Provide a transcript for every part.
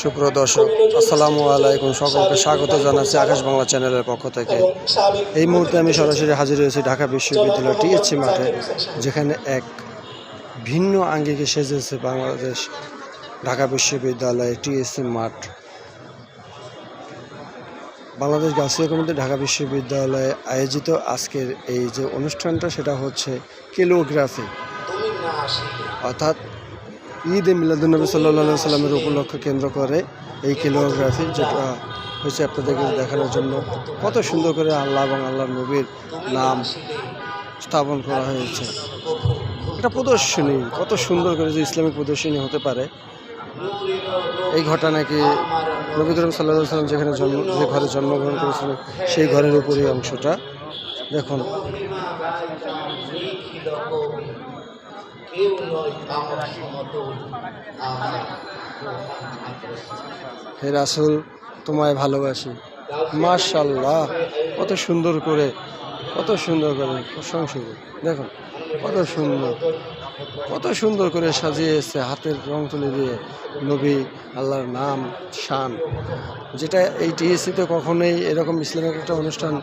সুপ্রিয় দর্শক, আসসালামু আলাইকুম। সকলকে স্বাগত জানাচ্ছি আকাশ বাংলা চ্যানেলের পক্ষ থেকে। এই মুহূর্তে আমি সরাসরি হাজির হয়েছি ঢাকা বিশ্ববিদ্যালয় টিএসসি মাঠে, যেখানে এক ভিন্ন আঙ্গিকে সেজেছে বাংলাদেশ ঢাকা বিশ্ববিদ্যালয় টিএসসি মাঠ। বাংলাদেশ গাছিয়া কমিটি ঢাকা বিশ্ববিদ্যালয়ে আয়োজিত আজকের এই যে অনুষ্ঠানটা, সেটা হচ্ছে কিলোগ্রাফি। অর্থাৎ ঈদ এ মিলাদুলনবী সাল্লাহ সাল্লামের উপলক্ষ কেন্দ্র করে এই কিলোগ্রাফি যেটা হয়েছে আপনাদেরকে দেখানোর জন্য। কত সুন্দর করে আল্লাহ এবং আল্লাহর নবীর নাম স্থাপন করা হয়েছে। এটা প্রদর্শনী, কত সুন্দর করে যে ইসলামিক প্রদর্শনী হতে পারে। এই ঘটনা নাকি নবী করিম সাল্লাহ সাল্লাম যেখানে জন্ম, যে ঘরে জন্মগ্রহণ করেছিলেন, সেই ঘরের উপরে অংশটা। দেখুন। কেউ হে রাসুল, তোমায় ভালোবাসি। মার্শাল্লাহ কত সুন্দর করে, কত সুন্দর করে প্রশংসা করে কত সুন্দর কত সুন্দর করে সাজিয়ে সাজিয়েছে হাতের রং তুলে দিয়ে নবী আল্লাহর নাম, শান। যেটা এই টিএসসিতে কখনোই এরকম ইসলামিক একটা অনুষ্ঠান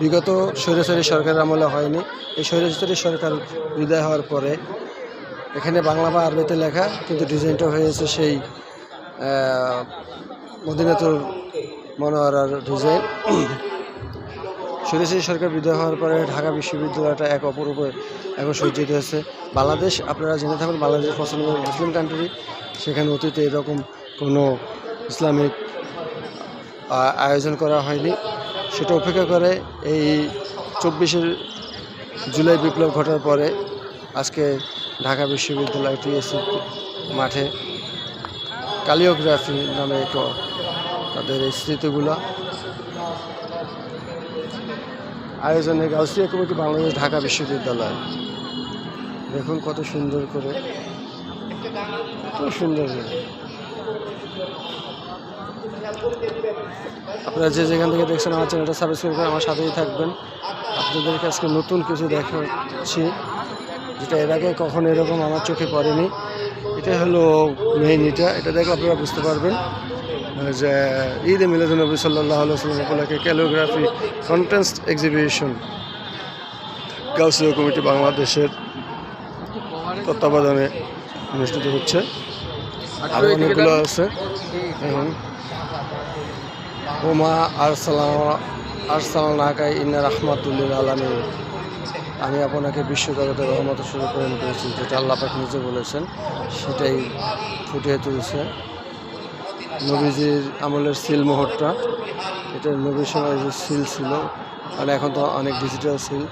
বিগত স্বৈরাচারী সরকারের আমলে হয়নি। এই স্বৈরাচারী সরকার বিদায় হওয়ার পরে এখানে বাংলা বা আরবিতে লেখা কিন্তু ডিজাইনটা হয়েছে সেই আহ, মদিনাতুল মনোয়ারার ডিজাইন। সুরেশী সরকার বিদায় হওয়ার পরে ঢাকা বিশ্ববিদ্যালয়টা এক অপরূপে এখন সজ্জিত হয়েছে। বাংলাদেশ আপনারা জেনে থাকবেন বাংলাদেশ পছন্দ মুসলিম কান্ট্রি সেখানে অতীতে এরকম কোনো ইসলামিক আয়োজন করা হয়নি। সেটা উপেক্ষা করে এই চব্বিশে জুলাই বিপ্লব ঘটার পরে আজকে ঢাকা বিশ্ববিদ্যালয় টিএসসি মাঠে কালিওগ্রাফি নামে এক তাদের এই স্মৃতিগুলো। আয়োজনে গাউসিয়া কমিটি বাংলাদেশ ঢাকা বিশ্ববিদ্যালয়। দেখুন কত সুন্দর করে। কত সুন্দর আপনারা যে যেখান থেকে দেখছেন আমার চ্যানেলটা সাবস্ক্রাইব করে আমার সাথেই থাকবেন। আপনাদেরকে আজকে নতুন কিছু দেখাচ্ছি। যেটা এর আগে কখনো এরকম আমার চোখে পড়েনি। এটা হলো মেইন এটা। দেখলে আপনারা বুঝতে পারবেন যে ঈদ এ মিলাদুলনবী সাল্লাহ সাল্লাম উপলক্ষে calligraphy contents exhibition Gausia committee বাংলাদেশের তত্ত্বাবধানে অনুষ্ঠিত হচ্ছে। আরও অনেকগুলো আছে। এখন ওমা আরসালাম আরসালানাকাই ইন্না রহমাতুল্লিল আলমী আমি আপনাকে বিশ্বজগতের রহমত শুরু প্রেরণ করেছি, যেটা আল্লাহ পাক নিজে বলেছেন, সেটাই ফুটিয়ে তুলছে। নবীজির আমলের সিল মোহরটা, এটা নবীর সময় যে সিল ছিল মানে এখন তো অনেক ডিজিটাল সিল,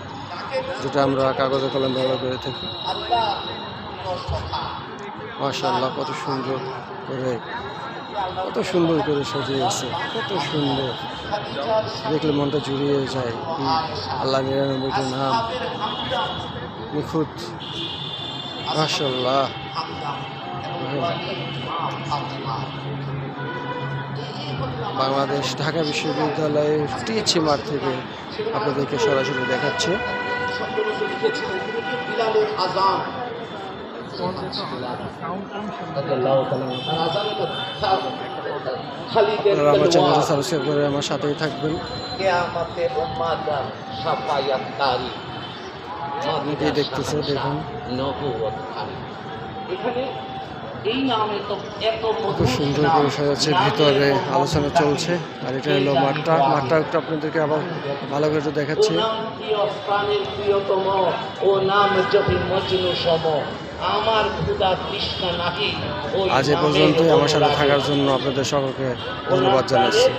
যেটা আমরা কাগজে কলম ব্যবহার করে থাকি। মাশাআল্লাহ, কত সুন্দর করে কত সুন্দর করে সাজিয়েছে, কত সুন্দর। দেখলে মনটা জুড়িয়ে যায়। আল্লাহ নিরানব্বইটি নাম। নিখুঁত। মাশাল্লাহ বাংলাদেশ ঢাকা বিশ্ববিদ্যালয়ের টিএচি মাঠ থেকে আপনাদেরকে সরাসরি দেখাচ্ছে। আমার চ্যানেলটা সাবস্ক্রাইব করে আমার সাথেই থাকবেন। অনেকেই দেখতেছে দেখুন। খুব সুন্দর করে সাজাচ্ছে ভিতরে আলোচনা চলছে, আর এটা হলো মাঠটা। মাঠটা একটু আপনাদেরকে আবার ভালো করে দেখাচ্ছি। ও নাম আজ এ পর্যন্তই আমার সাথে থাকার জন্য আপনাদের সকলকে ধন্যবাদ জানাচ্ছি।